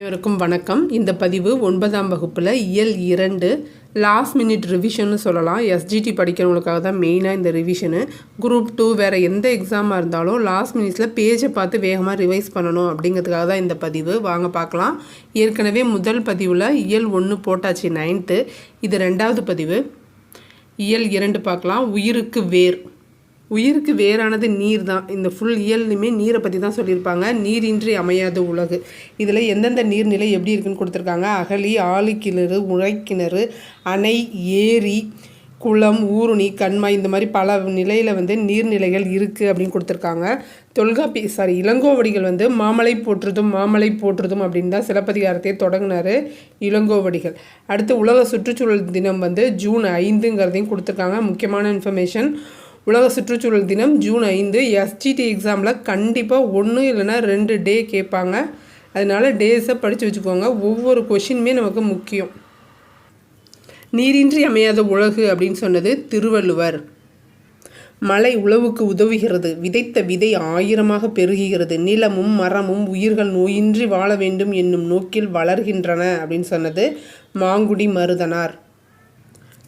அனைவருக்கும் வணக்கம். இந்த பதிவு ஒன்பதாம் வகுப்பில் இயல் இரண்டு லாஸ்ட் மினிட் ரிவிஷன்னு சொல்லலாம். எஸ்ஜிடி படிக்கிறவங்களுக்காக தான் மெயினாக இந்த ரிவிஷனு குரூப் டூ வேறு எந்த எக்ஸாமாக இருந்தாலும் லாஸ்ட் மினிட்ஸில் பேஜை பார்த்து வேகமாக ரிவைஸ் பண்ணணும் அப்படிங்கிறதுக்காக தான் இந்த பதிவு. வாங்க பார்க்கலாம். ஏற்கனவே முதல் பதிவில் இயல் ஒன்று போட்டாச்சு நைன்த்து இது ரெண்டாவது பதிவு. இயல் இரண்டு பார்க்கலாம். உயிருக்கு வேர். உயிருக்கு வேறானது நீர் தான். இந்த ஃபுல் இயல்லையுமே நீரை பற்றி தான் சொல்லியிருப்பாங்க. நீரின்றி அமையாத உலகு. இதில் எந்தெந்த நீர்நிலை எப்படி இருக்குன்னு கொடுத்துருக்காங்க. அகலி ஆழிக்கிணறு உழைக்கிணறு அணை ஏரி குளம் ஊருணி கண்மாய் இந்த மாதிரி பல நிலையில் வந்து நீர்நிலைகள் இருக்குது அப்படின்னு கொடுத்துருக்காங்க. தொல்காப்பி சாரி இளங்கோவடிகள் வந்து மாமலை போற்றுதும் மாமலை போற்றுதும் அப்படின்னு தான் சிலப்பதிகாரத்தையே தொடங்கினார் இளங்கோவடிகள். அடுத்து உலக சுற்றுச்சூழல் தினம் வந்து ஜூன் ஐந்துங்கிறதையும் கொடுத்துருக்காங்க. முக்கியமான இன்ஃபர்மேஷன் உலக சுற்றுச்சூழல் தினம் ஜூன் ஐந்து. எஸ்டிடி எக்ஸாமில் கண்டிப்பாக ஒன்று இல்லைன்னா ரெண்டு டே கேட்பாங்க. அதனால் டேஸை படித்து வச்சுக்கோங்க. ஒவ்வொரு கொஷினுமே நமக்கு முக்கியம். நீரின்றி அமையாத உலகு அப்படின்னு சொன்னது திருவள்ளுவர். மழை உழவுக்கு உதவுகிறது. விதைத்த விதை ஆயிரமாக பெருகுகிறது. நிலமும் மரமும் உயிர்கள் நோயின்றி வாழ வேண்டும் என்னும் நோக்கில் வளர்கின்றன அப்படின்னு சொன்னது மாங்குடி மருதனார்.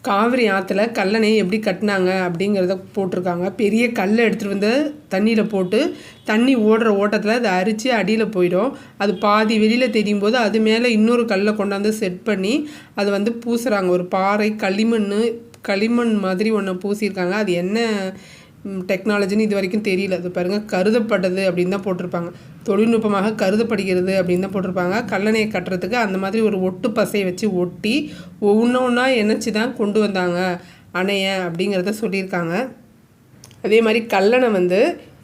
காவிரி ஆற்றுல கல்லணை எப்படி கட்டினாங்க அப்படிங்கிறத போட்டிருக்காங்க. பெரிய கல்லை எடுத்துகிட்டு வந்து தண்ணியில் போட்டு தண்ணி ஓடுற ஓட்டத்தில் அதை அரித்து அடியில் போயிடும். அது பாதி வெளியில் தெரியும் போது அது மேலே இன்னொரு கல்லை கொண்டாந்து செட் பண்ணி அதை வந்து பூசுகிறாங்க ஒரு பாறை களிமண் களிமண் மாதிரி ஒன்று பூசியிருக்காங்க. அது என்ன டெக்னாலஜின்னு இது வரைக்கும் தெரியல. அது பாருங்கள் கருதப்பட்டது அப்படின்னு தான் போட்டிருப்பாங்க. தொழில்நுட்பமாக கருதப்படுகிறது அப்படின்னு தான் போட்டிருப்பாங்க. கல்லணையை கட்டுறதுக்கு அந்த மாதிரி ஒரு ஒட்டு பசையை வச்சு ஒட்டி ஒன்று ஒன்றா இணைச்சி தான் கொண்டு வந்தாங்க அணைய அப்படிங்கிறத சொல்லியிருக்காங்க. அதே மாதிரி கல்லணை வந்து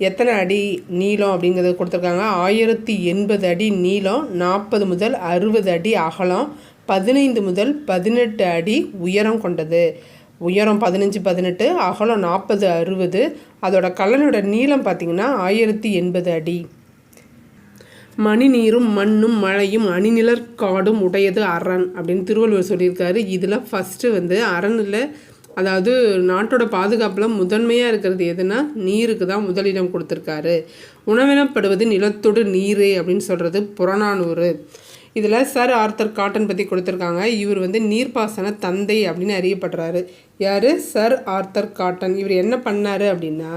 எத்தனை அடி நீளம் அப்படிங்கிறத கொடுத்துருக்காங்க. ஆயிரத்தி எண்பது அடி நீளம் நாற்பது முதல் அறுபது அடி அகலம் பதினைந்து முதல் பதினெட்டு அடி உயரம் கொண்டது. உயரம் பதினஞ்சு பதினெட்டு அகலம் நாற்பது அறுபது. அதோட கல்லனோட நீளம் பார்த்திங்கன்னா ஆயிரத்தி எண்பது அடி. மணி நீரும் மண்ணும் மழையும் அணிநிலர் காடும் உடையது அரண் அப்படின்னு திருவள்ளுவர் சொல்லியிருக்காரு. இதில் ஃபஸ்ட்டு வந்து அரணில் அதாவது நாட்டோட பாதுகாப்பில் முதன்மையாக இருக்கிறது எதுனா நீருக்கு தான் முதலிடம் கொடுத்துருக்காரு. உணவினப்படுவது நிலத்தோடு நீர் அப்படின்னு சொல்கிறது புறநானூறு. இதில் சர் ஆர்த்தர் காட்டன் பற்றி கொடுத்துருக்காங்க. இவர் வந்து நீர்ப்பாசன தந்தை அப்படின்னு அறியப்படுறாரு. யார்? Sir Arthur Cotton. இவர் என்ன பண்ணார் அப்படின்னா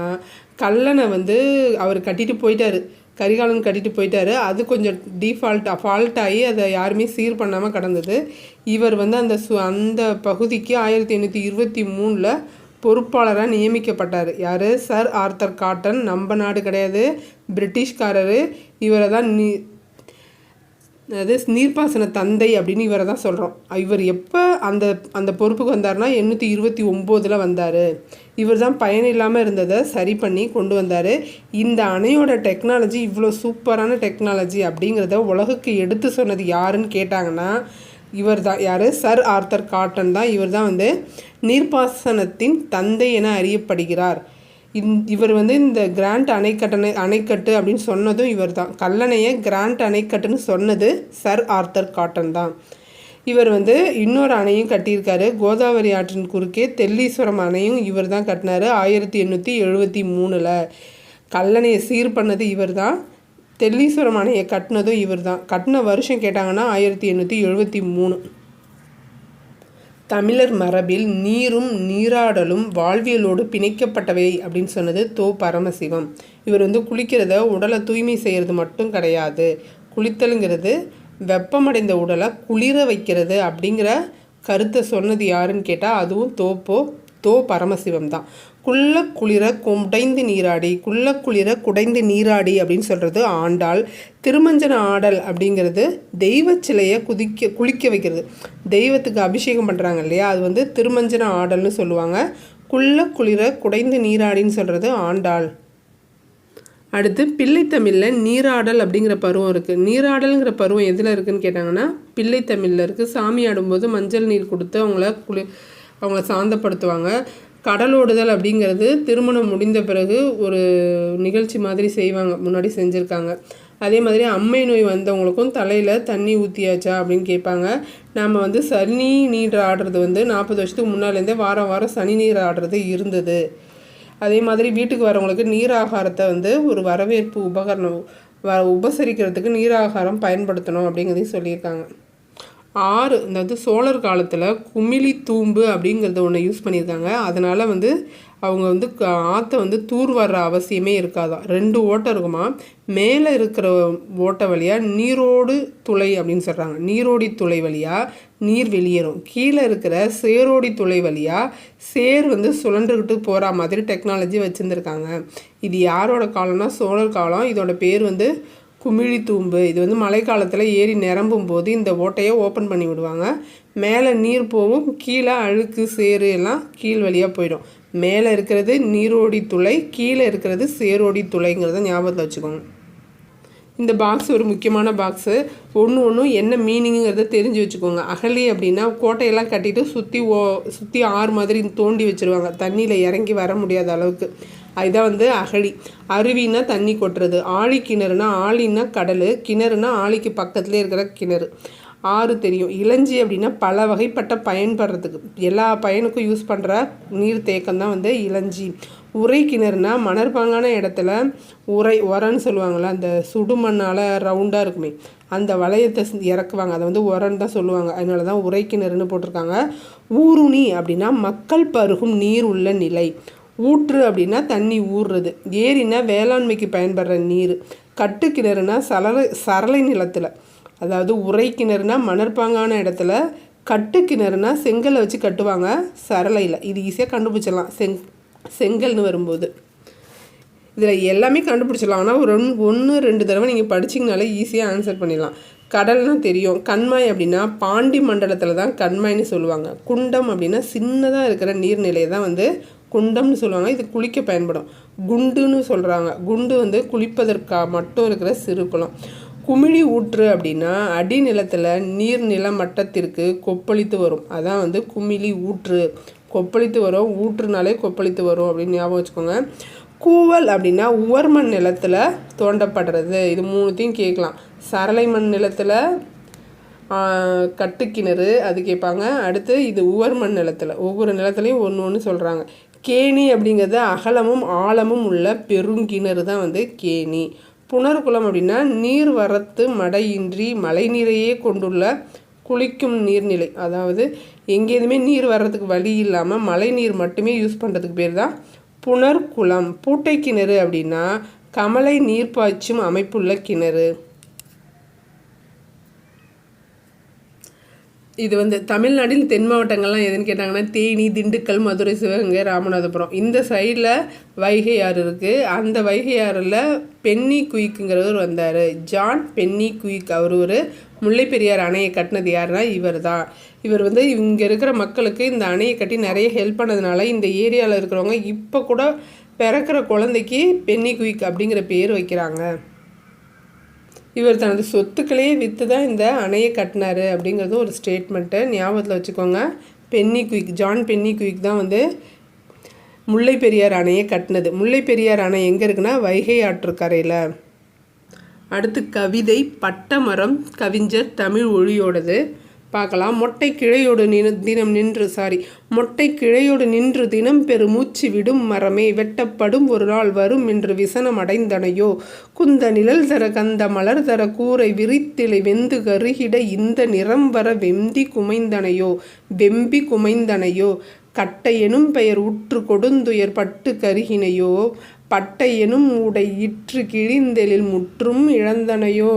கல்லனை வந்து அவர் கட்டிட்டு போயிட்டார். கரிகாலன் கட்டிட்டு போயிட்டாரு. அது கொஞ்சம் டிஃபால்ட் ஃபால்ட் ஆகி அதை யாருமே சீர் பண்ணாமல் கடந்தது. இவர் வந்து அந்த சு அந்த பகுதிக்கு ஆயிரத்தி எண்ணூற்றி இருபத்தி மூணில் பொறுப்பாளராக நியமிக்கப்பட்டார். யார்? சர் ஆர்த்தர் காட்டன் நம்ம நாடு கிடையாது. பிரிட்டிஷ்காரர். இவரை தான் நீ அது நீர்ப்பாசன தந்தை அப்படின்னு இவரை தான் சொல்கிறோம் இவர் எப்போ அந்த அந்த பொறுப்புக்கு வந்தார்னா எண்ணூற்றி இருபத்தி ஒம்போதில் வந்தார். இவர் தான் பயன் இல்லாமல் இருந்ததை சரி பண்ணி கொண்டு வந்தார். இந்த அணையோட டெக்னாலஜி இவ்வளோ சூப்பரான டெக்னாலஜி அப்படிங்கிறத உலகுக்கு எடுத்து சொன்னது யாருன்னு கேட்டாங்கன்னா இவர் தான் யார்? சர் ஆர்த்தர் காட்டன் தான். இவர் தான் வந்து நீர்ப்பாசனத்தின் தந்தை என அறியப்படுகிறார். இந் இவர் வந்து இந்த கிராண்ட் அணைக்கட்டணை அணைக்கட்டு அப்படின்னு சொன்னதும் இவர் தான் கல்லணையை கிராண்ட் அணைக்கட்டுன்னு சொன்னது சர் ஆர்த்தர் காட்டன் தான். இவர் வந்து இன்னொரு அணையும் கட்டியிருக்காரு. கோதாவரி ஆற்றின் குறுக்கே தெல்லீஸ்வரம் அணையும் இவர் தான் கட்டினார் ஆயிரத்தி எண்ணூற்றி எழுபத்தி மூணில். கல்லணையை சீர் பண்ணது இவர் தான் தெல்லீஸ்வரம் அணையை கட்டினதும் இவர் தான் கட்டின வருஷம் கேட்டாங்கன்னா ஆயிரத்தி எண்ணூற்றி எழுபத்தி மூணு. தமிழர் மரபில் நீரும் நீராடலும் வாழ்வியலோடு பிணைக்கப்பட்டவை அப்படின்னு சொன்னது தோ பரமசிவம். இவர் வந்து குளிக்கிறத உடலை தூய்மை செய்கிறது மட்டும் கிடையாது. குளித்தலுங்கிறது வெப்பமடைந்த உடலை குளிர வைக்கிறது அப்படிங்கிற கருத்தை சொன்னது யாருன்னு கேட்டால் அதுவும் தோப்போ தோ பரமசிவம் தான். குள்ள குளிர குடைந்து நீராடி குள்ள குளிர குடைந்து நீராடி அப்படின்னு சொல்கிறது ஆண்டாள். திருமஞ்சன ஆடல் அப்படிங்கிறது தெய்வ சிலையை குதிக்க குளிக்க வைக்கிறது. தெய்வத்துக்கு அபிஷேகம் பண்ணுறாங்க இல்லையா? அது வந்து திருமஞ்சன ஆடல்னு சொல்லுவாங்க. குள்ள குளிர குடைந்து நீராடின்னு சொல்கிறது ஆண்டாள். அடுத்து பிள்ளைத்தமிழில் நீராடல் அப்படிங்கிற பருவம் இருக்குது நீராடல்ங்கிற பருவம் எதில் இருக்குதுன்னு கேட்டாங்கன்னா பிள்ளைத்தமிழில் இருக்குது சாமி ஆடும்போது மஞ்சள் நீர் கொடுத்து அவங்கள குளி அவங்கள சாந்தப்படுத்துவாங்க. கடலோடுதல் அப்படிங்கிறது திருமணம் முடிந்த பிறகு ஒரு நிகழ்ச்சி மாதிரி செய்வாங்க முன்னாடி செஞ்சுருக்காங்க. அதே மாதிரி அம்மை நோய் வந்தவங்களுக்கும் தலையில் தண்ணி ஊற்றியாச்சா அப்படின்னு கேட்பாங்க. நாம் வந்து சனி நீர் ஆடுறது வந்து நாற்பது வருஷத்துக்கு முன்னாலேருந்தே வாரம் வாரம் சனி நீர் ஆடுறது இருந்தது. அதே மாதிரி வீட்டுக்கு வரவங்களுக்கு நீர் ஆகாரத்தை வந்து ஒரு வரவேற்பு உபகரணம் வ உபசரிக்கிறதுக்கு நீராகாரம் பயன்படுத்தணும் அப்படிங்கிறதையும் சொல்லியிருக்காங்க. ஆறு அதாவது சோழர் காலத்தில் குமிழி தூம்பு அப்படிங்கிறத ஒன்று யூஸ் பண்ணியிருக்காங்க. அதனால் வந்து அவங்க வந்து ஆற்றை வந்து தூர் வர்ற அவசியமே இருக்காதான் ரெண்டு ஓட்டை இருக்குமா? மேலே இருக்கிற ஓட்டை வழியாக நீரோடு துளை அப்படின்னு சொல்கிறாங்க நீரோடி துளை வழியாக நீர் வெளியேறும். கீழே இருக்கிற சேரோடி துளை வழியாக சேர் வந்து சுழன்றுக்கிட்டு போகிற மாதிரி டெக்னாலஜி வச்சுருந்துருக்காங்க. இது யாரோட காலம்னா சோழர் காலம். இதோட பேர் வந்து குமிழி தூம்பு. இது வந்து மழைக்காலத்தில் ஏறி நிரம்பும் போது இந்த ஓட்டையை ஓப்பன் பண்ணி விடுவாங்க. மேலே நீர் போகும் கீழே அழுக்கு சேறு எல்லாம் கீழ் வழியாக போயிடும். மேலே இருக்கிறது நீரோடி துளை கீழே இருக்கிறது சேரோடி துளைங்கிறத ஞாபகத்தில் வச்சுக்கோங்க. இந்த பாக்ஸ் ஒரு முக்கியமான பாக்ஸு ஒன்று ஒன்றும் என்ன மீனிங்கிறத தெரிஞ்சு வச்சுக்கோங்க. அகலி அப்படின்னா கோட்டையெல்லாம் கட்டிட்டு சுற்றி ஓ சுற்றி ஆறு மாதிரி தோண்டி வச்சுருவாங்க. தண்ணியில் இறங்கி வர முடியாத அளவுக்கு. அதுதான் வந்து அகழி. அருவின்னா தண்ணி கொட்டுறது. ஆழி கிணறுனா ஆழின்னா கடல். கிணறுனா ஆழிக்கு பக்கத்துலேயே இருக்கிற கிணறு. ஆறு தெரியும். இளஞ்சி அப்படின்னா பல வகைப்பட்ட பயன்படுறதுக்கு. எல்லா பயனுக்கும் யூஸ் பண்ணுற நீர் தேக்கம் தான் வந்து இளஞ்சி. உரை கிணறுனா மணற்பாங்கான இடத்துல உரை உரன்னு சொல்லுவாங்கள்ல அந்த சுடுமண்ணால் ரவுண்டாக இருக்குமே அந்த வளையத்தை இறக்குவாங்க. அதை வந்து உரன்னு தான் சொல்லுவாங்க. அதனால தான் உரை கிணறுன்னு போட்டிருக்காங்க. ஊருணி அப்படின்னா மக்கள் பருகும் நீர் உள்ள நிலை. ஊற்று அப்படின்னா தண்ணி ஊறுறது. ஏரினா வேளாண்மைக்கு பயன்படுற நீர். கட்டு கிணறுனா சலலை சரளை நிலத்தில். அதாவது உரை கிணறுனா மணற்பாங்கான இடத்துல கட்டு கிணறுனா செங்கலை வச்சு கட்டுவாங்க சரளையில். இது ஈஸியாக கண்டுபிடிச்சிடலாம். செங் செங்கல்னு வரும்போது. இதில் எல்லாமே கண்டுபிடிச்சிடலாம். ஆனால் ஒரு ஒன்று ரெண்டு தடவை நீங்கள் படிச்சிங்கனாலே ஈஸியாக ஆன்சர் பண்ணிடலாம். கடல்னால் தெரியும். கண்மாய் அப்படின்னா பாண்டி மண்டலத்தில் தான் கண்மாய்னு சொல்லுவாங்க. குண்டம் அப்படின்னா சின்னதாக இருக்கிற நீர்நிலையை தான் வந்து குண்டம்னு சொல்லுவாங்க இது குளிக்க பயன்படும். குண்டுன்னு சொல்கிறாங்க குண்டு வந்து குளிப்பதற்காக மட்டும் இருக்கிற சிறு குளம். குமிழி ஊற்று அப்படின்னா அடிநிலத்தில் நீர் நில மட்டத்திற்கு கொப்பளித்து வரும். அதான் வந்து குமிழி ஊற்று. கொப்பளித்து வரும். ஊற்றுனாலே கொப்பளித்து வரும் அப்படின்னு ஞாபகம் வச்சுக்கோங்க. கூவல் அப்படின்னா உவர் மண் நிலத்தில் தோண்டப்படுறது. இது மூணுத்தையும் கேட்கலாம். சரளை மண் நிலத்தில் கட்டுக்கிணறு அது கேட்பாங்க. அடுத்து இது உவர் மண் நிலத்தில். ஒவ்வொரு நிலத்துலையும் ஒன்று ஒன்று சொல்கிறாங்க கேணி அப்படிங்கிறது அகலமும் ஆழமும் உள்ள பெருங்கிணறு தான் வந்து கேணி. புனர்குளம் அப்படின்னா நீர் வரத்து மடையின்றி மழை நீரையே கொண்டுள்ள குளிக்கும் நீர்நிலை. அதாவது எங்கேயுமே நீர் வர்றதுக்கு வழி இல்லாமல் மழை நீர் மட்டுமே யூஸ் பண்ணுறதுக்கு பேர் தான் புனர்குளம். பூட்டை கிணறு அப்படின்னா கமலை நீர் பாய்ச்சும் அமைப்புள்ள கிணறு. இது வந்து தமிழ்நாட்டில் தென் மாவட்டங்கள்லாம் எதுன்னு கேட்டாங்கன்னா தேனி திண்டுக்கல் மதுரை சிவகங்கை ராமநாதபுரம். இந்த சைடில் வைகை ஆறு இருக்குது அந்த வைகை ஆறில் பென்னி குயிக்குங்கிறவர் வந்தார். ஜான் பென்னி குயிக் அவர் ஒரு முல்லை பெரியார் அணையை கட்டினது யாருன்னா இவர் தான் இவர் வந்து இங்கே இருக்கிற மக்களுக்கு இந்த அணையை கட்டி நிறைய ஹெல்ப் பண்ணதுனால இந்த ஏரியாவில் இருக்கிறவங்க இப்போ கூட பிறக்கிற குழந்தைக்கு பென்னி குயிக் அப்படிங்கிற பேர் வைக்கிறாங்க. இவர் தனது சொத்துக்களையே விற்று தான் இந்த அணையை கட்டினார் அப்படிங்கிறது ஒரு ஸ்டேட்மெண்ட்டு ஞாபகத்தில் வச்சுக்கோங்க. Pennycuick John Pennycuick தான் வந்து முல்லை பெரியார் அணையை கட்டினது. முல்லை பெரியார் அணை எங்கே இருக்குன்னா வைகை ஆற்றுக்கரையில். அடுத்து கவிதை பட்டமரம் கவிஞர் தமிழ் ஒழியோடது பார்க்கலாம். மொட்டை கிளையோடு நின தினம் நின்று சாரி மொட்டை கிளையோடு நின்று தினம் பெரு மூச்சு விடும் மரமே வெட்டப்படும் ஒரு நாள் வரும் என்று விசனம் அடைந்தனையோ? குந்த நிழல் தர கந்த மலர் தர கூரை விரித்திலை வெந்து கருகிட இந்த நிறம் வர வெந்தி குமைந்தனையோ? வெம்பி குமைந்தனையோ? கட்டை எனும் பெயர் உற்று கொடுந்துயர் பட்டு கருகினையோ? பட்டை எனும் உடை இற்று கிழிந்தெழில் முற்றும் இழந்தனையோ?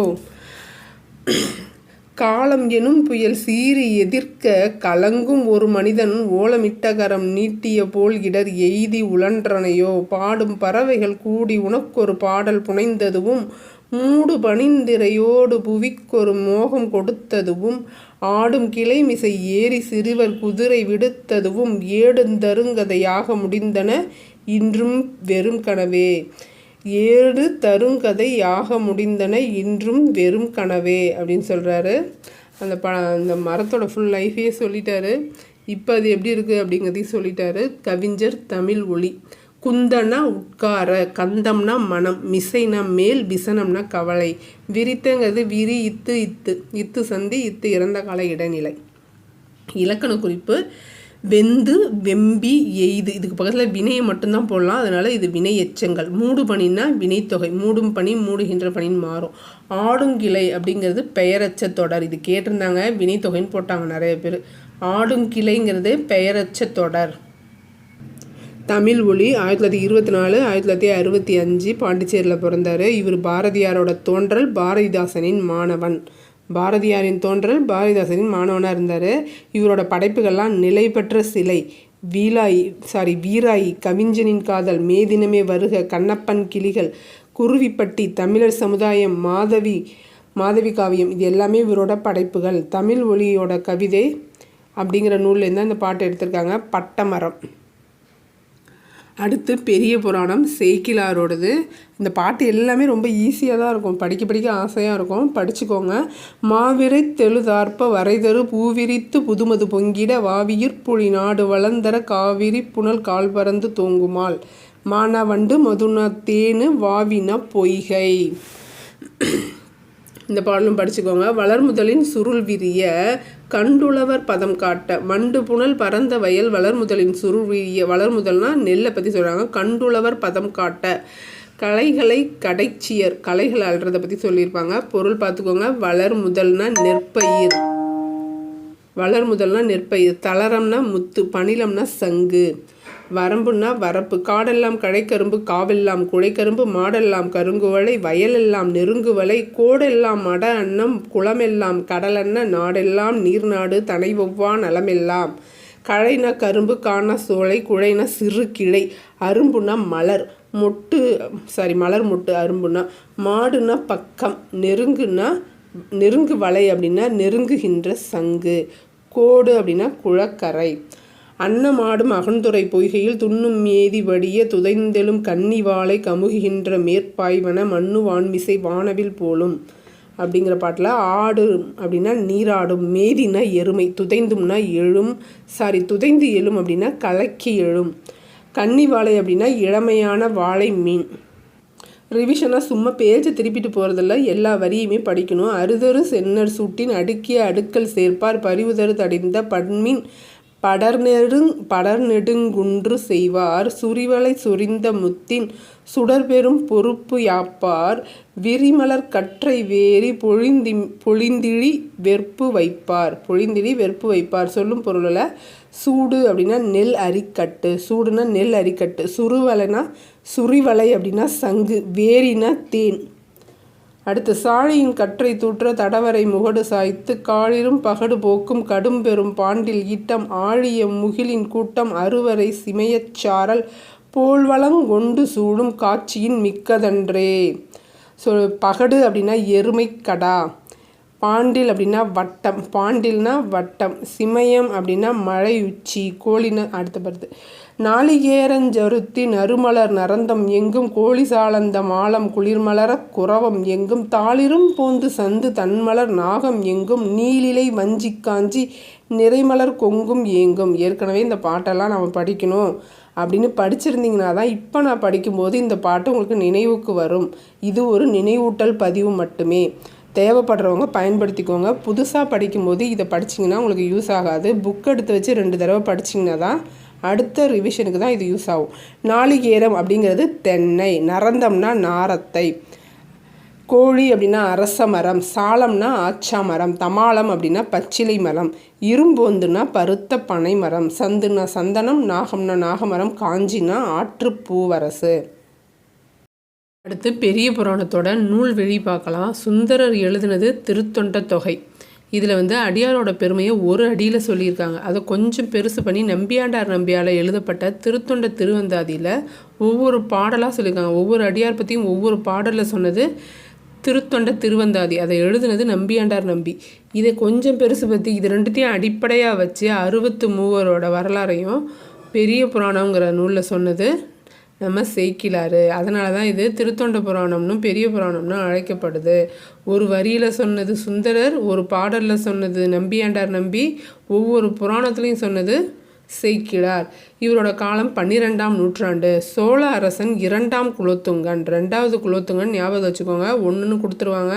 காலம் எனும் புயல் சீறி எதிர்க்க கலங்கும் ஒரு மனிதன் ஓலமிட்டகரம் நீட்டிய போல் இடர் எய்தி உழன்றனையோ. பாடும் பறவைகள் கூடி உனக்கொரு பாடல் புனைந்ததுவும் மூடு பணிந்திரையோடு புவிக்கொரு மோகம் கொடுத்ததுவும் ஆடும் கிளைமிசை ஏறி சிறுவர் குதிரை விடுத்ததுவும் ஏடுந்தருங்கதையாக முடிந்தன இன்றும் வெறும் கனவே. ஏழு தருங்கதை யாக முடிந்தன இன்றும் வெறும் கனவே அப்படின்னு சொல்கிறாரு அந்த ப அந்த மரத்தோட ஃபுல் லைஃபையே சொல்லிட்டாரு. இப்போ அது எப்படி இருக்குது அப்படிங்கிறதையும் சொல்லிட்டாரு. கவிஞர் தமிழ் ஒளி. குந்தனா உட்கார கந்தம்னா மனம் மிசைனா மேல் விசனம்னா கவலை. விரித்தங்கிறது விரி இத்து இத்து. இத்து சந்தி இத்து இறந்த கால இடைநிலை. இலக்கண குறிப்பு வெந்து வெம்பி எய்து. இதுக்கு பக்கத்தில் வினையை மட்டும்தான் போடலாம். அதனால் இது வினை எச்சங்கள் மூடு பணின்னா வினைத்தொகை. மூடும் பணி மூடுகின்ற பணின்னு மாறும். ஆடுங்கிளை அப்படிங்கிறது பெயரச்ச தொடர். இது கேட்டிருந்தாங்க. வினைத்தொகைன்னு போட்டாங்க நிறைய பேர். ஆடுங்கிளைங்கிறது பெயரச்ச தொடர். தமிழ் ஒளி ஆயிரத்தி தொள்ளாயிரத்தி இருபத்தி நாலு ஆயிரத்தி தொள்ளாயிரத்தி அறுபத்தி அஞ்சு பாண்டிச்சேரியில் பிறந்தார். இவர் பாரதியாரோட தோன்றல் பாரதிதாசனின் மாணவன். பாரதியாரின் தோன்றல் பாரதிதாசனின் மாணவனாக இருந்தார். இவரோட படைப்புகள்லாம் நிலை பெற்ற சிலை. வீலாய் சாரி வீராயி கவிஞனின் காதல் மேதினமே வருக கண்ணப்பன் கிளிகள் குருவிப்பட்டி தமிழர் சமுதாயம் மாதவி மாதவி காவியம் இது எல்லாமே இவரோட படைப்புகள். தமிழ் ஒளியோட கவிதை அப்படிங்கிற நூல்லேருந்து அந்த பாட்டு எடுத்திருக்காங்க. பட்டமரம். அடுத்து பெரிய புராணம் சேக்கிலாரோடது. இந்த பாட்டு எல்லாமே ரொம்ப ஈஸியாக தான் இருக்கும். படிக்க படிக்க ஆசையாக இருக்கும். படிச்சுக்கோங்க. மாவிரை தெழுதார்ப்ப வரைதரு பூவிரித்து புதுமது பொங்கிட வாவியிற்புலி நாடு வளர்ந்தர காவிரி புனல் கால் பறந்து தூங்குமாள். மானவண்டு மதுனா தேனு வாவின பொய்கை. இந்த பாடலும் படிச்சுக்கோங்க. வளர்முதலின் சுருள் விரிய கண்டுளவர் பதம் காட்ட மண்டு புனல் பரந்த வயல் வளர்முதலின் சுருவீரிய விரிய வளர்முதல்னா நெல்லை பற்றி சொல்கிறாங்க கண்டுளவர் பதம் காட்ட கலைகளை கடைச்சியர் கலைகள் அல்றதை பற்றி சொல்லியிருப்பாங்க. பொருள் பார்த்துக்கோங்க. வளர் முதல்னா நெற்பயிர். வளர் முதல்னா நெற்பயிர். தளரம்னா முத்து பணிலம்னா சங்கு. வரம்புன்னா வரப்பு. காடெல்லாம் கடைக்கரும்பு காவெல்லாம் குழைக்கரும்பு மாடெல்லாம் கருங்குவலை வயலெல்லாம் நெருங்குவலை கோடெல்லாம் மட அன்னம் குளமெல்லாம் கடலென்ன நாடெல்லாம் நீர்நாடு தனை ஒவ்வா நலமெல்லாம். கழைன கரும்பு காண சோலை குழைன சிறு கிளை. அரும்புனா மலர் மொட்டு சாரி மலர் மொட்டு அரும்புனா மாடுனா பக்கம். நெருங்குனா நெருங்கு வலை அப்படின்னா நெருங்குகின்ற சங்கு. கோடு அப்படின்னா குளக்கரை. அன்னமாடும் அகன்துறை பொய்கையில் துண்ணும் மேதி வடிய துதைந்தெழும் கன்னி வாழை கமுகின்ற மேற்பாய்வன மண்ணு வான்மிசை வானவில் போலும். அப்படிங்கிற பாட்டில் ஆடு அப்படின்னா நீராடும் மேதினா எருமை துதைந்தும்னா எழும் சாரி துதைந்து எழும் அப்படின்னா கலக்கி எழும். கன்னி வாழை அப்படின்னா இளமையான வாழை மீன். ரிவிஷனாக சும்மா பேஜை திருப்பிட்டு போகிறதில்ல எல்லா வரியுமே படிக்கணும். அறுதரு சென்னர் சூட்டின் அடுக்கிய அடுக்கல் சேர்ப்பார் பறிவுதரு தடிந்த பண்மின் படர்நெருங் படர்நெடுங்குன்று செய்வார். சுரிவலை சொரிந்த முத்தின் சுடர்பெரும் பொறுப்பு யாப்பார். விரிமலர் கற்றை வேரி பொழிந்தி பொழிந்திழி வெறுப்பு வைப்பார். பொழிந்திழி வெறுப்பு வைப்பார். சொல்லும் பொருளில் சூடு அப்படின்னா நெல் அரிக்கட்டு. சூடுனா நெல் அரிக்கட்டு. சுருவலைனா சுரிவலை அப்படின்னா சங்கு. வேரினா தேன். அடுத்து சாழியின் கற்றை தூற்ற தடவரை முகடு சாய்த்து காளிரும் பகடு போக்கும் கடும் பெரும் பாண்டில் ஈட்டம் ஆழிய முகிலின் கூட்டம் அறுவரை சிமையச் சாரல் போல்வளங்கொண்டு சூடும் காட்சியின் மிக்கதன்றே. ஸோ பகடு அப்படின்னா எருமை கடா. பாண்டில் அப்படின்னா வட்டம். பாண்டில்னா வட்டம். சிமயம் அப்படின்னா மழை உச்சி கோழின அடுத்த பருத்து. நாளிகேரஞ்சருத்தி நறுமலர் நரந்தம் எங்கும் கோழிசாலந்த மாலம் குளிர்மலர குறவம் எங்கும் தாளிரும் போந்து சந்து தன்மலர் நாகம் எங்கும் நீலிலை வஞ்சி காஞ்சி நிறைமலர் கொங்கும் ஏங்கும். ஏற்கனவே இந்த பாட்டெல்லாம் நம்ம படிக்கணும் அப்படின்னு படிச்சிருந்தீங்கன்னா தான் இப்போ நான் படிக்கும்போது இந்த பாட்டு உங்களுக்கு நினைவுக்கு வரும். இது ஒரு நினைவூட்டல் பதிவு மட்டுமே. தேவைப்படுறவங்க பயன்படுத்திக்கோங்க. புதுசாக படிக்கும்போது இதை படிச்சிங்கன்னா உங்களுக்கு யூஸ் ஆகாது. புக் எடுத்து வச்சு ரெண்டு தடவை படிச்சிங்கன்னா தான் அடுத்த ரிவிஷனுக்கு தான் இது யூஸ் ஆகும். நாளிகேரம் அப்படிங்கிறது தென்னை. நரந்தம்னா நாரத்தை. கோழி அப்படின்னா அரச மரம். சாலம்னா ஆச்சா மரம். தமாலம் அப்படின்னா பச்சிலை மரம். இரும்போந்துனா பருத்த பனை மரம். சந்துனா சந்தனம் நாகம்னா நாகமரம் காஞ்சினா ஆற்றுப்பூவரசு. அடுத்து பெரிய புராணத்தோட நூல் வெளி பார்க்கலாம். சுந்தரர் எழுதினது திருத்தொண்ட தொகை. இதில் வந்து அடியாரோட பெருமையை ஒரு அடியில் சொல்லியிருக்காங்க. அதை கொஞ்சம் பெருசு பண்ணி நம்பியாண்டார் நம்பியால் எழுதப்பட்ட திருத்தொண்ட திருவந்தாதியில் ஒவ்வொரு பாடலாக சொல்லியிருக்காங்க. ஒவ்வொரு அடியார் பற்றியும் ஒவ்வொரு பாடலில் சொன்னது திருத்தொண்ட திருவந்தாதி. அதை எழுதுனது நம்பியாண்டார் நம்பி. இதை கொஞ்சம் பெருசு பற்றி இது ரெண்டுத்தையும் அடிப்படையாக வச்சு அறுபத்து மூவரோட வரலாறையும் பெரிய புராணங்கிற நூலில் சொன்னது நம்ம சேர்க்கிறாரு அதனால தான் இது திருத்தொண்ட புராணம்னு பெரிய புராணம்னு அழைக்கப்படுது. ஒரு வரியில் சொன்னது சுந்தரர் ஒரு பாடலில் சொன்னது நம்பியாண்டார் நம்பி ஒவ்வொரு புராணத்துலேயும் சொன்னது சேக்கிழார் இவரோட காலம் பன்னிரெண்டாம் நூற்றாண்டு. சோழ அரசன் இரண்டாம் குலோத்துங்கன். ரெண்டாவது குலோத்துங்கன் ஞாபகம் வச்சுக்கோங்க. ஒன்றுன்னு கொடுத்துருவாங்க.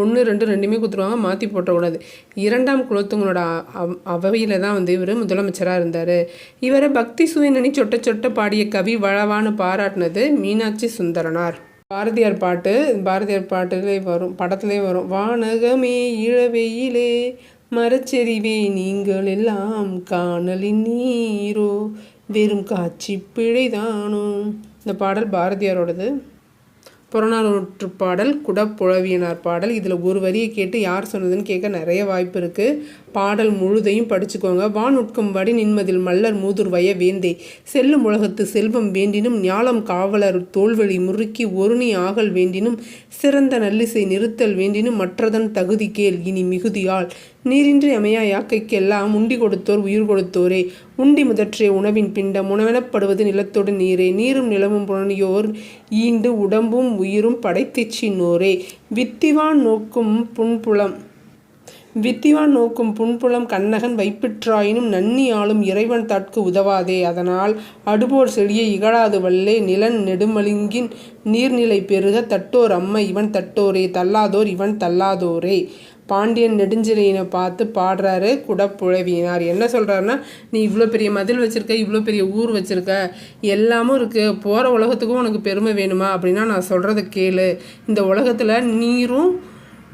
ஒன்று ரெண்டு ரெண்டுமே கொடுத்துருவாங்க. மாற்றி போட்டக்கூடாது இரண்டாம் குலோத்துங்களோட அவையில் தான் வந்து இவர் முதலமைச்சராக இருந்தார். இவரை பக்தி சுயநனி சொட்ட சொட்ட பாடிய கவி வளவான்னு பாராட்டினது மீனாட்சி சுந்தரனார். பாரதியார் பாட்டு பாரதியார் பாட்டுலே வரும் படத்துலே வரும். வானகமே இழவெயிலே மரச்செறிவே நீங்கள் எல்லாம் காணலின் நீரோ வெறும் காட்சி பிழைதானோ? இந்த பாடல் பாரதியாரோடது. புறநானூற்று பாடல் குடப்புழவியனார் பாடல். இதில் ஒரு வரியை கேட்டு யார் சொன்னதுன்னு கேட்க நிறைய வாய்ப்பு இருக்குது பாடல் முழுதையும் படிச்சுக்கோங்க. வான் உட்கும் வடி நின்மதில் மல்லர் மூதுர் வய வேந்தே. செல்லும் உலகத்து செல்வம் வேண்டினும் ஞாலம் காவலர் தோல்வழி முறுக்கி ஒருணி ஆகல் வேண்டினும் சிறந்த நல்லிசை நிறுத்தல் வேண்டினும் மற்றதன் தகுதி கேள் இனி மிகுதியால். நீரின்றி அமையா யாக்கைக்கெல்லாம் உண்டி கொடுத்தோர் உயிர் கொடுத்தோரே. உண்டி முதற்றே உணவின் பிண்டம் உணவெனப்படுவது நிலத்தோடு நீரே. நீரும் நிலமும் புலனியோர் ஈண்டு உடம்பும் உயிரும் படைத்திச்சினோரே வித்திவான் நோக்கும் புன்புலம் வித்திவான் நோக்கும் புன்புலம் கண்ணகன் வைப்பிற்றாயினும் நன்னி ஆளும் இறைவன் தாட்கு உதவாதே. அதனால் அடுபோர் செடியை இகழாது வல்லே. நிலன் நெடுமலிங்கின் நீர்நிலை பெருக தட்டோர் அம்மை இவன் தட்டோரே. தள்ளாதோர் இவன் தள்ளாதோரே. பாண்டியன் நெடுஞ்செழியனை பார்த்து பாடுறாரு குடப்புழவியினார். என்ன சொல்கிறாருன்னா நீ இவ்வளோ பெரிய மதில் வச்சுருக்க இவ்வளோ பெரிய ஊர் வச்சுருக்க எல்லாமும் இருக்குது போகிற உலகத்துக்கும் உனக்கு பெருமை வேணுமா? அப்படின்னா நான் சொல்கிறத கேளு. இந்த உலகத்தில் நீரும்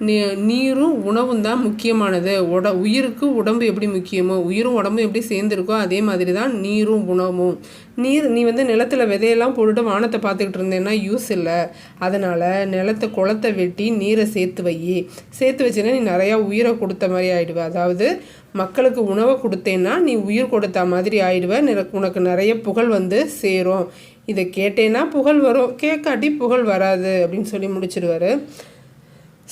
நீ நீரும் உணவும் தான் முக்கியமானது. உட உயிருக்கு உடம்பு எப்படி முக்கியமோ உயிரும் உடம்பும் எப்படி சேர்ந்துருக்கோ அதே மாதிரி தான் நீரும் உணவும். நீர் நீ வந்து நிலத்தில் விதையெல்லாம் போட்டுட்டு வானத்தை பார்த்துக்கிட்டு இருந்தேன்னா யூஸ் இல்லை. அதனால் நிலத்தை குளத்தை வெட்டி நீரை சேர்த்து வை. சேர்த்து வச்சுன்னா நீ நிறையா உயிரை கொடுத்த மாதிரி ஆகிடுவ அதாவது மக்களுக்கு உணவை கொடுத்தேன்னா நீ உயிர் கொடுத்த மாதிரி ஆயிடுவ. உனக்கு நிறைய புகழ் வந்து சேரும். இதை கேட்டேன்னா புகழ் வரும். கேட்காட்டி புகழ் வராது அப்படின்னு சொல்லி முடிச்சிடுவார்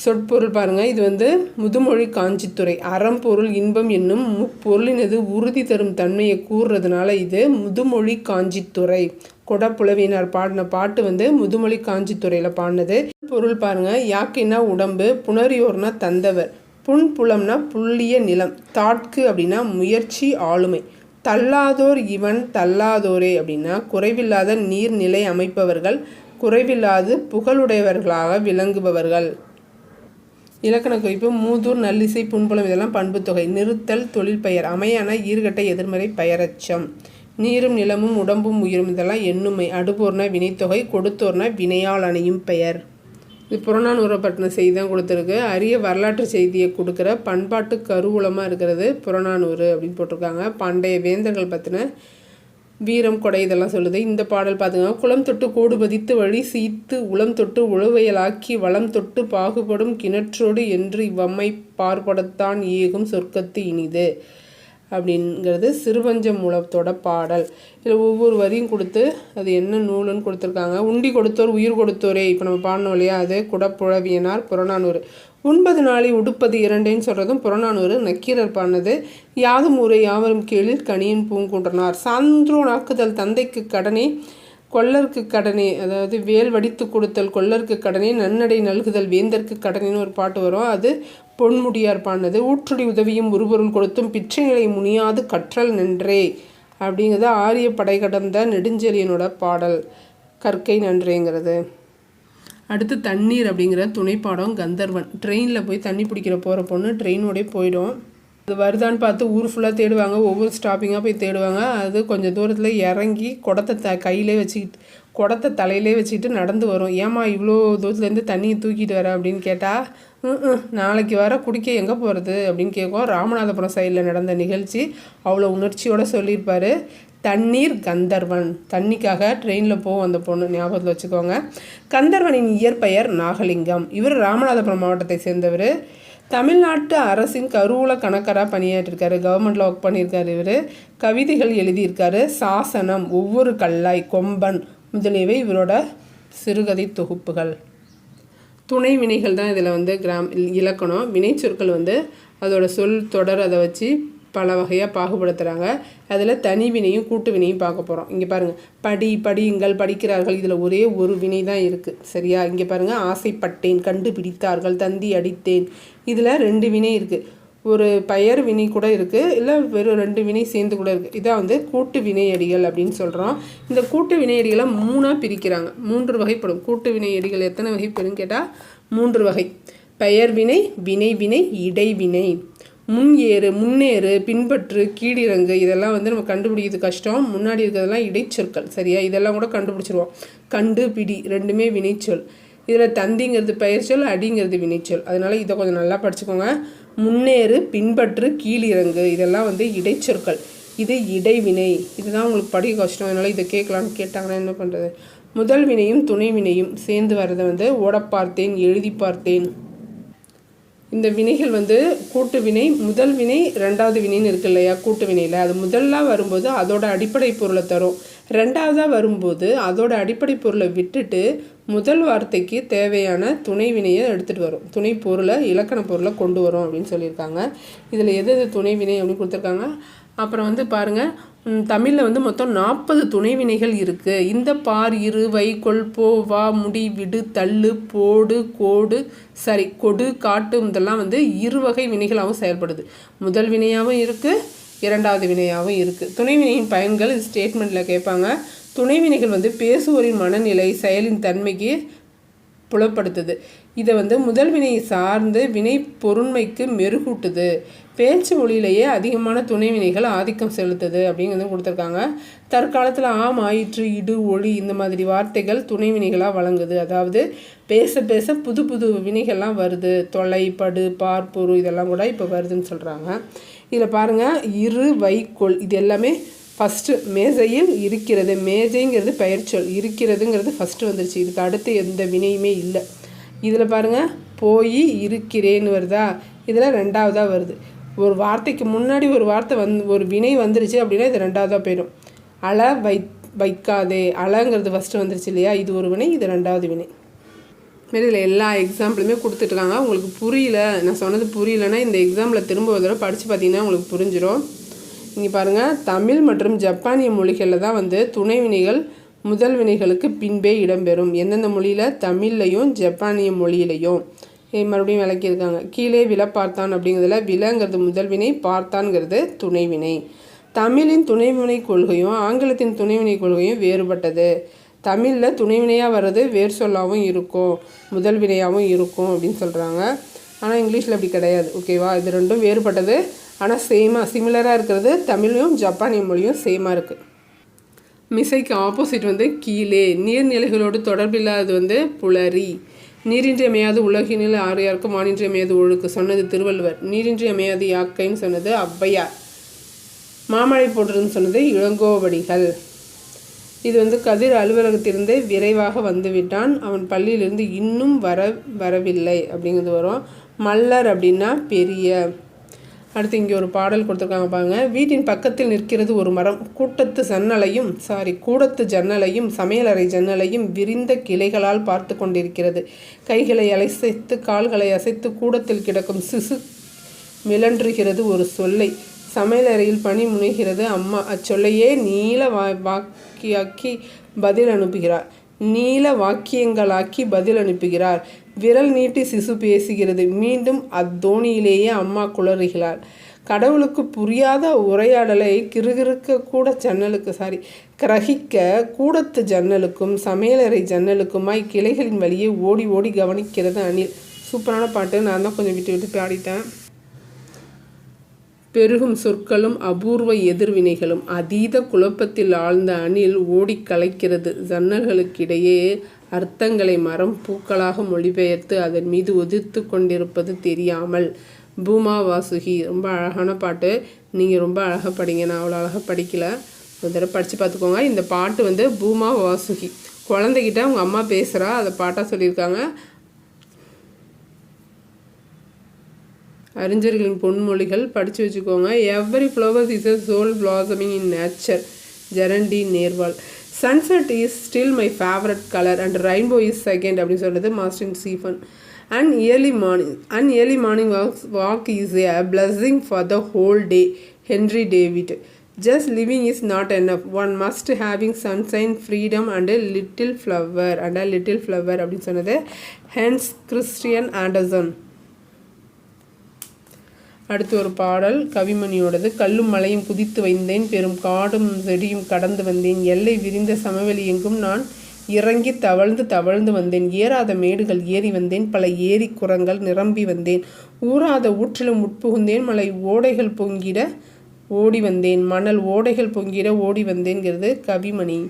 சொற்பொருள் பாருங்கள் இது வந்து முதுமொழி காஞ்சித்துறை. அறம்பொருள் இன்பம் என்னும் முப்பொருளினது உறுதி தரும் தன்மையை கூறுறதுனால இது முதுமொழி காஞ்சித்துறை. கொடப்புலவியினர் பாடின பாட்டு வந்து முதுமொழி காஞ்சித்துறையில் பாடினது. பொருள் பாருங்கள் யாக்கினா உடம்பு புனரியோர்னா தந்தவர். புன்புலம்னா புள்ளிய நிலம். தாட்கு அப்படின்னா முயற்சி ஆளுமை. தள்ளாதோர் இவன் தள்ளாதோரே அப்படின்னா குறைவில்லாத நீர்நிலை அமைப்பவர்கள் குறைவில்லாது புகழுடையவர்களாக விளங்குபவர்கள். இலக்கண குறிப்பு மூதூர் நல்லிசை புண்புலம் இதெல்லாம் பண்புத்தொகை நிறுத்தல் தொழில் பெயர் அமையான ஈர்கட்ட எதிர்மறை பெயரச்சம். நீரும் நிலமும் உடம்பும் உயிரும் இதெல்லாம் எண்ணுமை அடுபோர்னா வினைத்தொகை கொடுத்தோர்னா வினையால் அணையும் பெயர். இது புறநானூறப்பட்டின செய்தி தான் கொடுத்துருக்கு. அரிய வரலாற்று செய்தியை கொடுக்குற பண்பாட்டு கருவூலமாக இருக்கிறது புறநானூறு அப்படின்னு போட்டிருக்காங்க. பண்டைய வேந்தர்கள் பற்றின வீரம் கொடை இதெல்லாம் சொல்லுது. இந்த பாடல் பார்த்துங்க குளம் தொட்டு கோடு பதித்து வழி சீத்து உளம் தொட்டு உழவையலாக்கி வளம் தொட்டு பாகுபடும் கிணற்றோடு என்று இவ்வம்மை பார்ப்படத்தான் ஏகும் சொர்க்கத்து இனிது. அப்படிங்கிறது சிறுவஞ்சம் மூலத்தோட பாடல். இதில் ஒவ்வொரு வரியும் கொடுத்து அது என்ன நூலுன்னு கொடுத்துருக்காங்க. உண்டி கொடுத்தோர் உயிர் கொடுத்தோரே. இப்போ நம்ம பாடணும் இல்லையா? அது குடப்புழவியனார் புறநானூறு. உண்பது நாளை உடுப்பது இரண்டேன்னு சொல்கிறதும் புறநானூறு நக்கீரர் பாடினது யாதும் ஊரை யாவரும் கீழில் கனியின் பூங்குன்றனார். சான்றோ நாக்குதல் தந்தைக்கு கடனே கொல்லருக்கு கடனே அதாவது வேல் வடித்து கொடுத்தல் கொள்ளருக்கு கடனே நன்னடை நல்குதல் வேந்தற்கு கடனேன்னு ஒரு பாட்டு வரும். அது பொன்முடியார் பாடினது ஊற்றுடி உதவியும் உருபொருள் கொடுத்தும் பிச்சை நிலை முனியாது கற்றல் நின்றே அப்படிங்கிறது ஆரிய படை கடந்த நெடுஞ்செலியனோட பாடல். கற்கை நன்றேங்கிறது. அடுத்து தண்ணீர் அப்படிங்கிற துணைப்பாடம் கந்தர்வன். ட்ரெயினில் போய் தண்ணி பிடிக்கிற போகிற பொண்ணு ட்ரெயினோடய போயிடும். அது வருதான்னு பார்த்து ஊர் ஃபுல்லாக தேடுவாங்க. ஒவ்வொரு ஸ்டாப்பிங்காக போய் தேடுவாங்க. அது கொஞ்சம் தூரத்தில் இறங்கி குடத்தை த கையிலே வச்சுக்கிட்டு குடத்தை தலையிலே வச்சுக்கிட்டு நடந்து வரும். ஏம்மா இவ்வளோ தூரத்துலேருந்து தண்ணியை தூக்கிட்டு வர அப்படின்னு கேட்டால் நாளைக்கு வர குடிக்க எங்கே போகிறது அப்படின்னு கேட்கும். ராமநாதபுரம் சைடில் நடந்த நிகழ்ச்சி அவ்வளோ உணர்ச்சியோடு சொல்லியிருப்பார். தண்ணீர் கந்தர்வன். தண்ணிக்காக ட்ரெயினில் போகும் அந்த பொண்ணு ஞாபகத்தில் வச்சுக்கோங்க. கந்தர்வனின் இயற்பெயர் நாகலிங்கம். இவர் ராமநாதபுரம் மாவட்டத்தை சேர்ந்தவர். தமிழ்நாட்டு அரசின் கருவூல கணக்கராக பணியாற்றிருக்காரு. கவர்மெண்டில் ஒர்க் பண்ணியிருக்காரு இவர். கவிதைகள் எழுதியிருக்காரு. சாசனம் ஒவ்வொரு கல்லாய் கொம்பன் முதலியவை இவரோட சிறுகதை தொகுப்புகள். துணை வினைகள் தான் இதில் வந்து கிராம் இலக்கணம். வினைச்சொற்கள் வந்து அதோட சொல் தொடர் அதை வச்சு பல வகையாக பாகுபடுத்துகிறாங்க அதில் தனி வினையும் கூட்டு வினையும் பார்க்க போகிறோம் இங்கே பாருங்கள் படி படியுங்கள் படிக்கிறார்கள். இதில் ஒரே ஒரு வினை தான் இருக்குது சரியா? இங்கே பாருங்கள் ஆசைப்பட்டேன் கண்டுபிடித்தார்கள் தந்தி அடித்தேன். இதில் ரெண்டு வினை இருக்குது ஒரு பெயர் வினை கூட இருக்குது இல்லை வெறும் ரெண்டு வினை சேர்ந்து கூட இருக்குது இதான் வந்து கூட்டு வினையடிகள் அப்படின்னு சொல்கிறோம் இந்த கூட்டு வினையடிகளை மூணாக பிரிக்கிறாங்க. மூன்று வகைப்படும். கூட்டு வினையடிகள் எத்தனை வகைப்படும் கேட்டால் மூன்று வகை. பெயர் வினை வினைவினை இடைவினை. முன் ஏறு முன்னேறு பின்பற்று கீழிறங்கு இதெல்லாம் வந்து நம்ம கண்டுபிடிக்கிறது கஷ்டம். முன்னாடி இருக்கிறதெல்லாம் இடைச்சொற்கள் சரியா? இதெல்லாம் கூட கண்டுபிடிச்சிருவோம். கண்டு பிடி ரெண்டுமே வினைச்சொல். இதில் தந்திங்கிறது பெயர்ச்சொல் அடிங்கிறது வினைச்சொல். அதனால் இதை கொஞ்சம் நல்லா படிச்சுக்கோங்க. முன்னேறு பின்பற்று கீழிறங்கு இதெல்லாம் வந்து இடைச்சொற்கள். இது இடைவினை. இதுதான் உங்களுக்கு படிக்க கஷ்டம். அதனால் இதை கேட்கலான்னு கேட்டாங்கன்னா என்ன பண்ணுறது முதல் வினையும் துணை வினையும் சேர்ந்து வர்றதை வந்து ஓட பார்த்தேன் எழுதி பார்த்தேன் இந்த வினைகள் வந்து கூட்டு வினை முதல் வினை ரெண்டாவது வினைன்னு இருக்கு இல்லையா கூட்டு வினையில். அது முதல்ல வரும்போது அதோட அடிப்படை பொருளை தரும். ரெண்டாவதாக வரும்போது அதோட அடிப்படை பொருளை விட்டுட்டு முதல் வார்த்தைக்கு தேவையான துணை வினையை எடுத்துகிட்டு வரும். துணை பொருளை இலக்கண பொருளை கொண்டு வரும் அப்படின்னு சொல்லியிருக்காங்க. இதில் எது எது துணை வினை அப்படின்னு கொடுத்துருக்காங்க. அப்புறம் வந்து பாருங்கள் தமிழில் வந்து மொத்தம் நாற்பது துணை வினைகள் இருக்குது இந்த பார் இரு வை கொள் போ வா முடி விடு தள்ளு போடு கோடு சரி கொடு காட்டு இதெல்லாம் வந்து இரு வகை வினைகளாகவும் செயல்படுது. முதல் வினையாகவும் இருக்குது இரண்டாவது வினையாகவும் இருக்குது துணை வினையின் பயன்கள் இது ஸ்டேட்மெண்ட்டில் கேட்பாங்க. துணை வினைகள் வந்து பேசுவோரின் மனநிலை செயலின் தன்மைக்கு புலப்படுத்துது. இதை வந்து முதல் வினையை சார்ந்து வினை பொருண்மைக்கு மெருகூட்டுது. பேச்சு மொழியிலேயே அதிகமான துணை வினைகள் ஆதிக்கம் செலுத்துது அப்படிங்கிறது கொடுத்துருக்காங்க. தற்காலத்தில் ஆம் ஆயிற்று இடு ஒளி இந்த மாதிரி வார்த்தைகள் துணை வினைகளாக வழங்குது. அதாவது பேச பேச புது புது வினைகள்லாம் வருது. தொலை படு பார்ப்பொரு இதெல்லாம் கூட இப்போ வருதுன்னு சொல்கிறாங்க இதில் பாருங்கள் இரு வைக்கோல் இது எல்லாமே ஃபஸ்ட்டு மேஜையில் இருக்கிறது. மேஜைங்கிறது பெயர்ச்சொல் இருக்கிறதுங்கிறது ஃபஸ்ட்டு வந்துருச்சு. இதுக்கு அடுத்து எந்த வினையுமே இல்லை. இதில் பாருங்கள் போய் இருக்கிறேன்னு வருதா? இதில் ரெண்டாவதாக வருது. ஒரு வார்த்தைக்கு முன்னாடி ஒரு வார்த்தை வந்து ஒரு வினை வந்துருச்சு அப்படின்னா இது ரெண்டாவதாக போயிடும். அழ வை வைக்காதே. அழங்கிறது ஃபஸ்ட்டு வந்துருச்சு இல்லையா? இது ஒரு வினை இது ரெண்டாவது வினை. மாரி இதில் எல்லா எக்ஸாம்பிளுமே கொடுத்துட்ருக்காங்க உங்களுக்கு புரியல. நான் சொன்னது புரியலன்னா இந்த எக்ஸாம்பிளில் திரும்ப ஒரு தடவை படித்து பார்த்தீங்கன்னா உங்களுக்கு புரிஞ்சிடும் இங்கே பாருங்கள் தமிழ் மற்றும் ஜப்பானிய மொழிகளில் தான் வந்து துணை வினைகள் முதல் வினைகளுக்கு பின்பே இடம்பெறும். எந்தெந்த மொழியில்? தமிழ்லையும் ஜப்பானிய மொழியிலையும். மறுபடியும் விளக்கியிருக்காங்க கீழே வில பார்த்தான் அப்படிங்கிறதுல விலங்கிறது முதல் வினை பார்த்தான்ங்கிறது துணைவினை தமிழின் துணைவினை கொள்கையும் ஆங்கிலத்தின் துணைவினை கொள்கையும் வேறுபட்டது. தமிழில் துணைவினையாக வர்றது வேர் சொல்லாகவும் இருக்கும் முதல் வினையாகவும் இருக்கும் அப்படின்னு சொல்கிறாங்க ஆனால் இங்கிலீஷில் அப்படி கிடையாது. ஓகேவா இது ரெண்டும் வேறுபட்டது. ஆனால் சேமாக சிமிலராக இருக்கிறது தமிழும் ஜப்பானிய மொழியும் சேமாக இருக்குது மிசைக்கு ஆப்போசிட் வந்து கீழே. நீர்நிலைகளோடு தொடர்பில்லாதது வந்து புலரி. நீரின்றி அமையாது உலகினில் ஆறு யாருக்கும் மானின்றி அமையாது ஒழுக்கு சொன்னது திருவள்ளுவர். நீரின்றி அமையாது யாக்கைன்னு சொன்னது ஔவையார். மாமழை போட்டுருன்னு சொன்னது இளங்கோவடிகள். இது வந்து கதிர் அலுவலகத்திலிருந்து விரைவாக வந்துவிட்டான். அவன் பள்ளியிலிருந்து இன்னும் வர வரவில்லை அப்படிங்கிறது வரும். மல்லர் அப்படின்னா பெரிய. அடுத்து இங்கே ஒரு பாடல் கொடுத்துருக்காங்க பாருங்க. வீட்டின் பக்கத்தில் நிற்கிறது ஒரு மரம். கூட்டத்து ஜன்னலையும் சாரி கூடத்து ஜன்னலையும் சமையலறை ஜன்னலையும் விரிந்த கிளைகளால் பார்த்து கொண்டிருக்கிறது. கைகளை அலைசைத்து கால்களை அசைத்து கூடத்தில் கிடக்கும் சிசு மிளன்றுகிறது ஒரு சொல்லை. சமையலறையில் பணி முனைகிறது அம்மா. அச்சொல்லையே நீல வா வாக்கியாக்கி பதில் அனுப்புகிறார். நீல வாக்கியங்களாக்கி பதில் அனுப்புகிறார். விரல் நீட்டி சிசு பேசுகிறது. மீண்டும் அத்தோணியிலேயே அம்மா குளறுகிறாள். கடவுளுக்கு புரியாத உரையாடலை கிருகிருக்க கூட ஜன்னலுக்கு சாரி கிரகிக்க கூடத்து ஜன்னலுக்கும் சமையலறை ஜன்னலுக்குமாய் கிளைகளின் வழியே ஓடி ஓடி கவனிக்கிறது அணில் சூப்பரான பாட்டு. நான் தான் கொஞ்சம் விட்டு விட்டு பாடிட்டேன். பெருகும் சொற்களும் அபூர்வ எதிர்வினைகளும் அதீத குழப்பத்தில் ஆழ்ந்த அணில் ஓடி கலைக்கிறது ஜன்னல்களுக்கிடையே அர்த்தங்களை மரம் பூக்களாக மொழிபெயர்த்து அதன் மீது ஒதிர்த்து கொண்டிருப்பது தெரியாமல். பூமா வாசுகி ரொம்ப அழகான பாட்டு. நீங்கள் ரொம்ப அழகாக படிங்க. நான் அவ்வளோ அழகாக படிக்கல. ஒரு தடவை படித்து பார்த்துக்கோங்க. இந்த பாட்டு வந்து பூமா வாசுகி. குழந்தைகிட்ட அவங்க அம்மா பேசுகிறா அதை பாட்டாக சொல்லியிருக்காங்க. அறிஞர்களின் பொன்மொழிகள் படித்து வச்சுக்கோங்க. Every flowers is a soul blossoming in nature Gerard de Nerval sunset is still my favourite colour and rainbow is second அப்படின்னு சொல்கிறது Mastin Stephan and early morning and early morning walks walk is a blessing for the whole day Henry David just living is not enough one must having sunshine freedom and little flower and little flower அப்படின்னு சொன்னது hence Christian Anderson அடுத்து ஒரு பாடல். கவிமணியோடது கல்லும் மலையும் குதித்து வைந்தேன். பெரும் காடும் செடியும் கடந்து வந்தேன். எல்லை விரிந்த சமவெளி எங்கும் நான் இறங்கி தவழ்ந்து தவழ்ந்து வந்தேன். ஏறாத மேடுகள் ஏறி வந்தேன். பல ஏரி குரங்கள் நிரம்பி வந்தேன். ஊறாத ஊற்றிலும் உட்புகுந்தேன். மலை ஓடைகள் பொங்கிட ஓடி வந்தேன். மணல் ஓடைகள் பொங்கிட ஓடி வந்தேங்கிறது கவிமணி.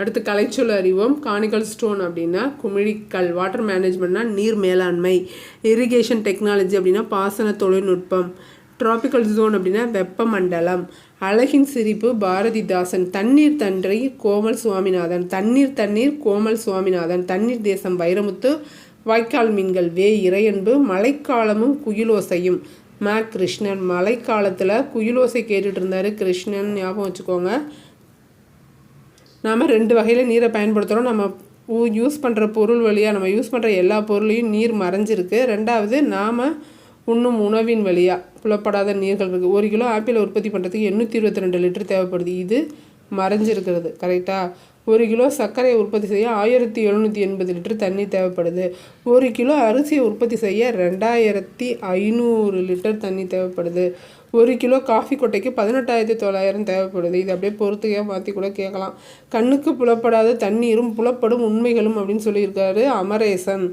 அடுத்து கலைச்சொல் அறிவோம். காணிக்கல் ஸ்டோன் அப்படின்னா குமிழிக்கல் வாட்டர் மேனேஜ்மெண்ட்னா நீர் மேலாண்மை இரிகேஷன் டெக்னாலஜி அப்படின்னா பாசன தொழில்நுட்பம் டிராபிக்கல் ஜோன் அப்படின்னா வெப்பமண்டலம் அழகின் சிரிப்பு பாரதிதாசன் தண்ணீர் தன்றை கோமல் சுவாமிநாதன் தண்ணீர் தண்ணீர் கோமல் சுவாமிநாதன் தண்ணீர் தேசம் வைரமுத்து வாய்க்கால் மீன்கள் வே இறையன்பு மழைக்காலமும் குயிலோசையும். மே கிருஷ்ணன் மழைக்காலத்தில் குயிலோசை கேட்டுட்டு இருந்தார் கிருஷ்ணன் ஞாபகம் வச்சுக்கோங்க. நாம் ரெண்டு வகையில் நீரை பயன்படுத்துகிறோம் நம்ம யூஸ் பண்ணுற பொருள் வழியாக நம்ம யூஸ் பண்ணுற எல்லா பொருளையும் நீர் மறைஞ்சிருக்கு. ரெண்டாவது நாம் உண்ணும் உணவின் வழியாக புலப்படாத நீர்கள் இருக்குது ஒரு கிலோ ஆப்பிள் உற்பத்தி பண்ணுறதுக்கு எண்ணூற்றி இருபத்தி ரெண்டு லிட்டர் தேவைப்படுது. இது மறைஞ்சிருக்கிறது கரெக்டாக ஒரு கிலோ சர்க்கரையை உற்பத்தி செய்ய ஆயிரத்தி எழுநூற்றி எண்பது லிட்டர் தண்ணி தேவைப்படுது. ஒரு கிலோ அரிசியை உற்பத்தி செய்ய ரெண்டாயிரத்தி ஐநூறு லிட்டர் தண்ணி தேவைப்படுது. ஒரு கிலோ காஃபி கொட்டைக்கு பதினெட்டாயிரத்தி தொள்ளாயிரம் தேவைப்படுது. இது அப்படியே பொறுத்துக்கே மாற்றி கூட கேட்கலாம். கண்ணுக்கு புலப்படாத தண்ணீரும் புலப்படும் உண்மைகளும் அப்படின்னு சொல்லியிருக்காரு அமரேசன்.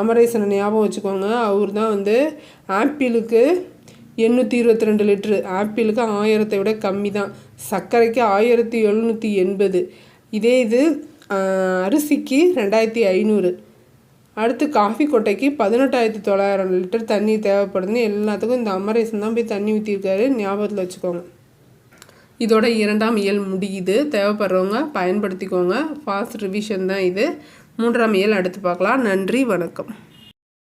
அமரேசனை ஞாபகம் வச்சுக்கோங்க. அவர் தான் வந்து ஆப்பிளுக்கு எண்ணூற்றி இருபத்தி ரெண்டு லிட்ரு ஆப்பிளுக்கு ஆயிரத்தை விட கம்மி தான். சர்க்கரைக்கு ஆயிரத்தி எழுநூற்றி எண்பது. இதே இது அரிசிக்கு ரெண்டாயிரத்தி ஐநூறு. அடுத்து காஃபி கொட்டைக்கு பதினெட்டாயிரத்தி தொள்ளாயிரம் லிட்டர் தண்ணி தேவைப்படுதுன்னு எல்லாத்துக்கும் இந்த அமரேசன் தான் போய் தண்ணி ஊற்றிருக்காரு ஞாபகத்தில் வச்சுக்கோங்க. இதோட இரண்டாம் இயல் முடியுது. தேவைப்படுறவங்க பயன்படுத்திக்கோங்க. ஃபாஸ்ட் ரிவிஷன் தான் இது. மூன்றாம் இயல் அடுத்து பார்க்கலாம். நன்றி வணக்கம்.